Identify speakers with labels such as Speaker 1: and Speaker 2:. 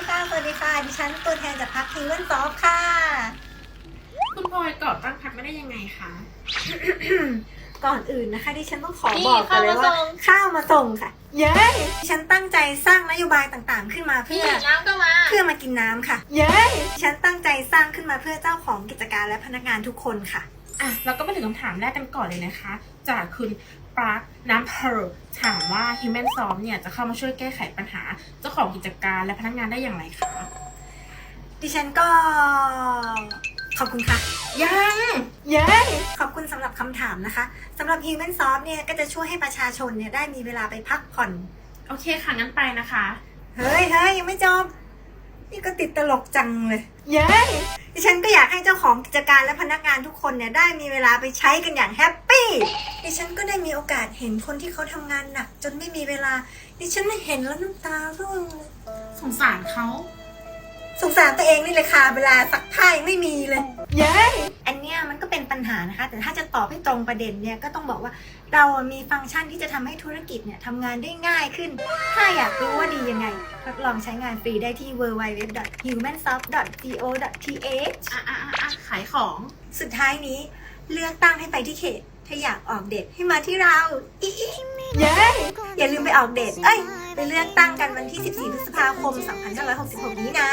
Speaker 1: สวัสดีค่ะ ดิฉันตัวแทนจากพักฮิวเวนซอฟค่ะ
Speaker 2: คุณพลอยก่อตั้งพักไม่ได้ยังไงคะ
Speaker 1: ก่อนอื่นนะคะดิฉันต้องขอ
Speaker 2: นี่
Speaker 1: บอกกันเลยว่า
Speaker 2: ข้าวมาส่ง
Speaker 1: ข้าวมาส่งค่ะ เย้ยดิฉันตั้งใจสร้างนโยบายต่างๆ ขึ้นมาเพื่อ
Speaker 2: น้ำก็มา
Speaker 1: เพื่อมากินน้ำค่ะ เย้ยดิฉันตั้งใจสร้างขึ้นมาเพื่อเจ้าของกิจการและพนักงานทุกคนค่ะ
Speaker 2: อะเราก็มาถึงคำถามแรกกันก่อนเลยนะคะ จากคุณปราร์คน้ำเพร์ลถามว่า Human s o f t เนี่ยจะเข้ามาช่วยแก้ไขปัญหาเจ้าของกิจการและพนักงานได้อย่างไรคะ
Speaker 1: ดิฉันก็ ขอบคุณค่ะ
Speaker 2: ยัง
Speaker 1: เย้ยขอบคุณสำหรับคำถามนะคะสำหรับ Human s o f t เนี่ยก็จะช่วยให้ประชาชนเนี่ยได้มีเวลาไปพักผ่อน
Speaker 2: โอเคค่ะ งั้นไปนะคะ
Speaker 1: เฮ้ยเฮ้ยยังไม่จบนี่ก็ติดตลกจังเลยเย้ยดิฉันก็อยากให้เจ้าของกิจการและพนักงานทุกคนเนี่ยได้มีเวลาไปใช้กันอย่างแฮปปี้ดิฉันก็ได้มีโอกาสเห็นคนที่เขาทำงานหนัก จนไม่มีเวลา ดิฉันเห็นแล้วน้ำตาร่วงเลย
Speaker 2: สงสารเขา
Speaker 1: สงสารตัวเองนี่เลยค่ะเวลาซักผ้ายังไม่มีเลย เย้ยอันเนี้ยมันก็เป็นปัญหานะคะ แต่ถ้าจะตอบให้ตรงประเด็นเนี่ยก็ต้องบอกว่าเรามีฟังก์ชันที่จะทำให้ธุรกิจเนี่ยทำงานได้ง่ายขึ้น ถ้าอยากรู้ว่าดียังไง ทดลองใช้งานฟรีได้ที่ www.humansoft.co.th
Speaker 2: อะอะอะอะขายของ
Speaker 1: สุดท้ายนี้ เลือกตั้งให้ไปที่เขต ถ้าอยากออกเดทให้มาที่เราอีอีเย้อย่าลืมไปออกเดทเอ้ยไปเลือกตั้งกันวันที่ 14 พฤษภาคม 2566 นี้นะ